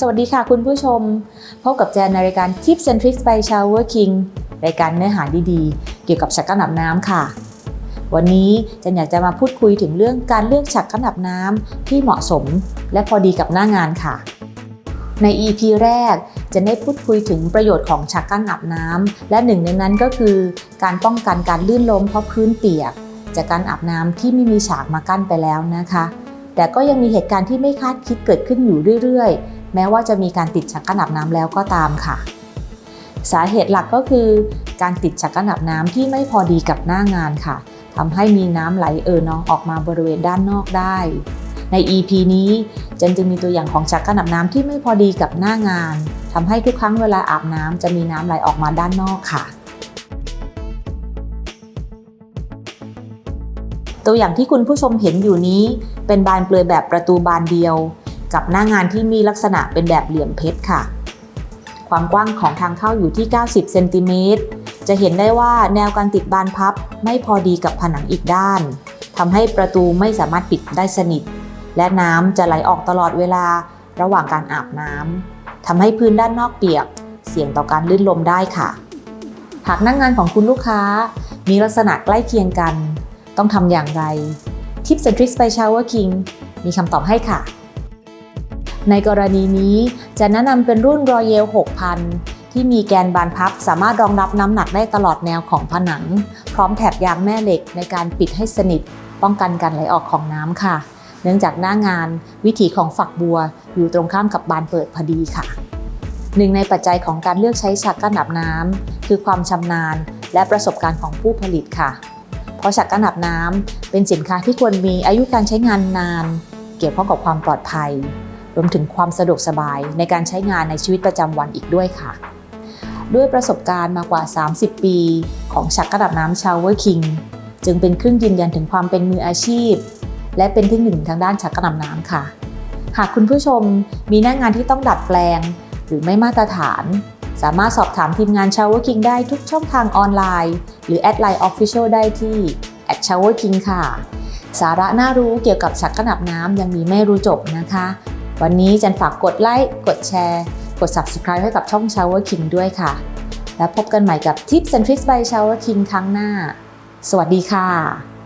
สวัสดีค่ะคุณผู้ชม พบกับแจนในรายการ Tips and Tricks by Shower King รายการเนื้อหาดีๆ เกี่ยวกับฉักกระหนับน้ำค่ะ วันนี้แจนอยากจะมาพูดคุยถึงเรื่องการเลือกฉักกระหนับน้ำที่เหมาะสม และพอดีกับหน้างานค่ะ ใน EP แรกจะได้พูดคุยถึงประโยชน์ของฉักกั้นอาบน้ำและหนึ่งในนั้นก็คือ การป้องกันการลื่นล้มเพราะพื้นเปียก จากการอาบน้ำที่ไม่มีฉากมากั้นไปแล้วนะคะ แต่ก็ยังมีเหตุการณ์ที่ไม่คาดคิดเกิดขึ้นอยู่เรื่อยๆ แม้ว่าจะมีการติดฉักกั้นอาบน้ำแล้วก็ตามค่ะ สาเหตุหลักก็คือ การติดฉักกั้นอาบน้ำที่ไม่พอดีกับหน้างานค่ะทำให้มีน้ำไหลเอ่อนองออกมาบริเวณด้านนอกได้ ใน EP นี้เจนจึงมีตัวอย่างของฉักกั้นอาบน้ำที่ไม่พอดีกับหน้างานทำให้ทุกครั้งเวลาอาบน้ำจะมีน้ำไหลออกมาด้านนอกค่ะตัวอย่างที่คุณผู้ชมเห็นอยู่นี้เป็นบานเปลือยแบบประตูบานเดียว กับหน้างานที่มีลักษณะเป็นแบบเหลี่ยมเพชรค่ะ ความกว้างของทางเข้าอยู่ที่ 90 เซนติเมตร จะเห็นได้ว่าแนวการติดบานพับไม่พอดีกับผนังอีกด้านทำให้ประตูไม่สามารถปิดได้สนิท และน้ำจะไหลออกตลอดเวลาระหว่างการอาบน้ำทำให้พื้นด้านนอกเปียก เสี่ยงต่อการลื่นลมได้ค่ะ หากหน้างงานของคุณลูกค้า มีลักษณะใกล้เคียงกัน ต้องทำอย่างไร Tips and Tricks by Shower King มีคำตอบให้ค่ะ ในกรณีนี้จะแนะนำเป็นรุ่น Royal 6000 ที่มีแกนบานพับสามารถรองรับน้ำหนักได้ตลอดแนวของผนัง พร้อมแถบยางแม่เหล็กในการปิดให้สนิท ป้องกันการไหลออกของน้ำค่ะ เนื่องจากหน้างานวิถีของฝักบัวอยู่ตรงข้ามกับบานเปิดพอดีค่ะหนึ่งในปัจจัยของการเลือกใช้ฉักกั้นอาบน้ำคือความชำนาญและประสบการณ์ของผู้ผลิตค่ะ เพราะฉักกั้นอาบน้ำเป็นสินค้าที่ควรมีอายุการใช้งานนาน เกี่ยวข้องกับความปลอดภัย รวมถึงความสะดวกสบายในการใช้งานในชีวิตประจำวันอีกด้วยค่ะ ด้วยประสบการณ์มากว่า 30 ปี ของฉักกระดับน้ำชาวเวอร์คิงจึงเป็นเครื่องยืนยันถึงความเป็นมืออาชีพ และเป็นที่หนึ่งทางด้านฉักกระดับน้ำค่ะ หากคุณผู้ชมมีหน้างานที่ต้องดัดแปลง หรือไม่มาตรฐาน สามารถสอบถามทีมงาน Shower King ได้ทุกช่องทางออนไลน์ หรือแอดไลน์ Official ได้ที่ @shower king ค่ะสาระน่ารู้เกี่ยวกับฉักกระดับน้ำยังมีไม่รู้จบนะคะ วันนี้จันฝากกดไลค์ กดแชร์ กด Subscribe ให้กับช่อง Shower King ด้วยค่ะ แล้วพบกันใหม่กับ Tips and Tricks by Shower King ครั้งหน้า สวัสดีค่ะ